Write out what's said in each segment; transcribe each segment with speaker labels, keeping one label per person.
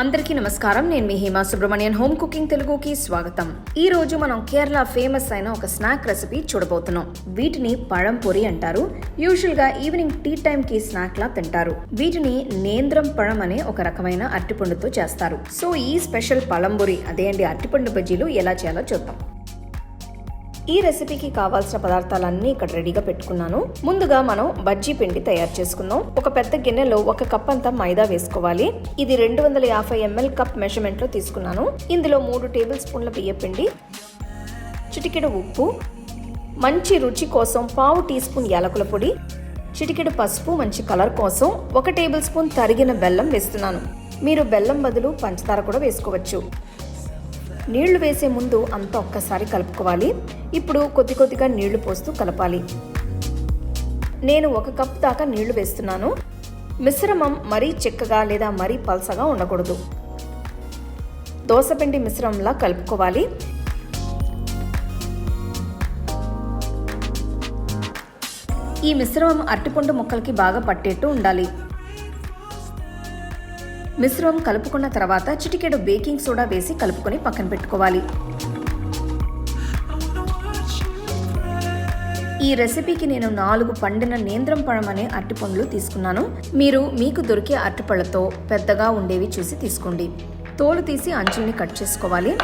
Speaker 1: అందరికీ నమస్కారం. నేను మీ హేమా సుబ్రహ్మణ్యన్. హోమ్ కుకింగ్ తెలుగుకి స్వాగతం. ఈ రోజు మనం కేరళ ఫేమస్ అయిన ఒక స్నాక్ రెసిపీ చూడబోతున్నాం. వీటిని పഴం పొరి అంటారు. యూజువల్గా ఈవినింగ్ టీ టైం కి స్నాక్ లా తింటారు. వీటిని నేంద్రం పഴం అనే ఒక రకమైన అరటిపండుతో చేస్తారు. సో ఈ స్పెషల్ పళంబొరి అదే అండి అరటిపండు బజ్జీలు ఎలా చేయాలో చూద్దాం. ఈ రెసిపీకి కావాల్సిన పదార్థాలన్నీ ఇక్కడ రెడీగా పెట్టుకున్నాను. ముందుగా మనం బజ్జీ పిండి తయారు చేసుకుందాం. ఒక పెద్ద గిన్నెలో ఒక కప్ అంతా మైదా వేసుకోవాలి. ఇది రెండు వందల యాభై ఎంఎల్ కప్ మెజర్మెంట్లో తీసుకున్నాను. ఇందులో మూడు టేబుల్ స్పూన్ల బియ్య పిండి చిటికెడు ఉప్పు మంచి రుచి కోసం పావు టీ స్పూన్ యాలకుల పొడి చిటికెడు పసుపు మంచి కలర్ కోసం ఒక టేబుల్ స్పూన్ తరిగిన బెల్లం వేస్తున్నాను. మీరు బెల్లం బదులు పంచదార కూడా వేసుకోవచ్చు. నీళ్ళు వేసే ముందు అంతా ఒక్కసారి కలుపుకోవాలి. ఇప్పుడు కొద్ది కొద్దిగా నీళ్ళు పోస్తూ కలపాలి. నేను ఒక కప్ దాకా నీళ్ళు వేస్తున్నాను. మిశ్రమం మరీ చిక్కగా లేదా మరీ పల్సగా ఉండకూడదు. దోసపిండి మిశ్రమంలా కలుపుకోవాలి. ఈ మిశ్రమం అరటిపండు ముక్కలకి బాగా పట్టేట్టు ఉండాలి. మిశ్రమం కలుపుకున్న తర్వాత చిటికెడు బేకింగ్ సోడా వేసి కలుపుకొని పక్కన పెట్టుకోవాలి. ఈ రెసిపీకి నేను నాలుగు పండిన నేంద్రం పഴం అనే అరటిపండ్లు తీసుకున్నాను. మీరు మీకు దొరికే అరటిపళ్ళతో పెద్దగా ఉండేవి చూసి తీసుకోండి. తోలు తీసి అంచుల్ని కట్ చేసుకోవాలి.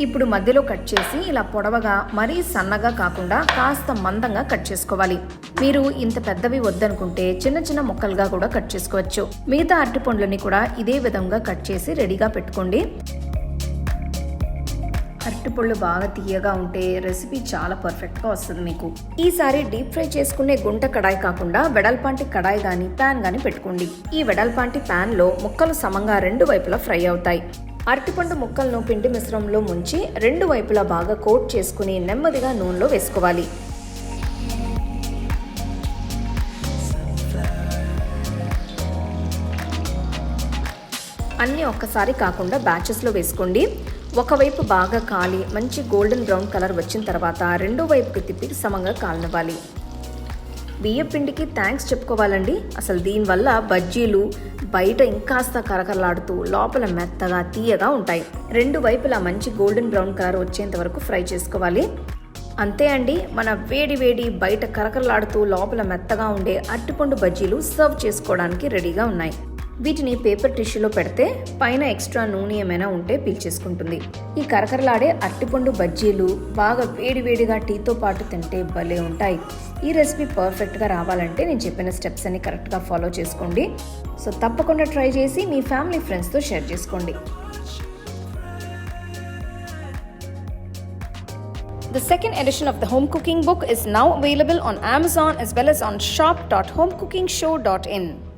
Speaker 1: ఇప్పుడు మధ్యలో కట్ చేసి ఇలా పొడవగా మరీ సన్నగా కాకుండా కాస్త మందంగా కట్ చేసుకోవాలి. మీరు ఇంత పెద్దవి వద్దనుకుంటే చిన్న చిన్న ముక్కలుగా కూడా కట్ చేసుకోవచ్చు. మిగతా అరటిపండ్లని కూడా ఇదే విధంగా కట్ చేసి రెడీగా పెట్టుకోండి. అరటిపళ్ళు బాగా తీయగా ఉంటే రెసిపీ చాలా పర్ఫెక్ట్గా వస్తుంది మీకు. ఈసారి డీప్ ఫ్రై చేసుకునే గుంట కడాయి కాకుండా వెడల్పాంటి కడాయి కానీ ప్యాన్ కానీ పెట్టుకోండి. ఈ వెడల్పాంటి ప్యాన్లో ముక్కలు సమంగా రెండు వైపులా ఫ్రై అవుతాయి. అరటిపండు ముక్కలను పిండి మిశ్రమంలో ముంచి రెండు వైపులా బాగా కోట్ చేసుకుని నెమ్మదిగా నూనెలో వేసుకోవాలి. అన్నీ ఒక్కసారి కాకుండా బ్యాచెస్లో వేసుకోండి. ఒకవైపు బాగా కాలి మంచి గోల్డెన్ బ్రౌన్ కలర్ వచ్చిన తర్వాత రెండో వైపుకి తిప్పి సమంగా కాలనివ్వాలి. బియ్య పిండికి థ్యాంక్స్ చెప్పుకోవాలండి. అసలు దీనివల్ల బజ్జీలు బయట ఇంకాస్త కరకరలాడుతూ లోపల మెత్తగా తీయగా ఉంటాయి. రెండు వైపులా మంచి గోల్డెన్ బ్రౌన్ కలర్ వచ్చేంత వరకు ఫ్రై చేసుకోవాలి. అంతే అండి మన వేడి వేడి బయట కరకరలాడుతూ లోపల మెత్తగా ఉండే అట్టిపండు బజ్జీలు సర్వ్ చేసుకోవడానికి రెడీగా ఉన్నాయి. వీటిని పేపర్ టిష్యూలో పెడితే పైన ఎక్స్ట్రా నూనె ఏమైనా ఉంటే పీల్చేసుకుంటుంది ఈ కరకరలాడే అట్టిపండు బజ్జీలు బాగా వేడివేడిగా టీతో పాటు తింటే భలే ఉంటాయి. ఈ రెసిపీ పర్ఫెక్ట్గా రావాలంటే నేను చెప్పిన స్టెప్స్ అన్ని కరెక్ట్గా ఫాలో చేసుకోండి సో తప్పకుండా ట్రై చేసి మీ ఫ్యామిలీ ఫ్రెండ్స్తో షేర్ చేసుకోండి The second edition of the home cooking book is now available on Amazon as well as on shop.homecookingshow.in.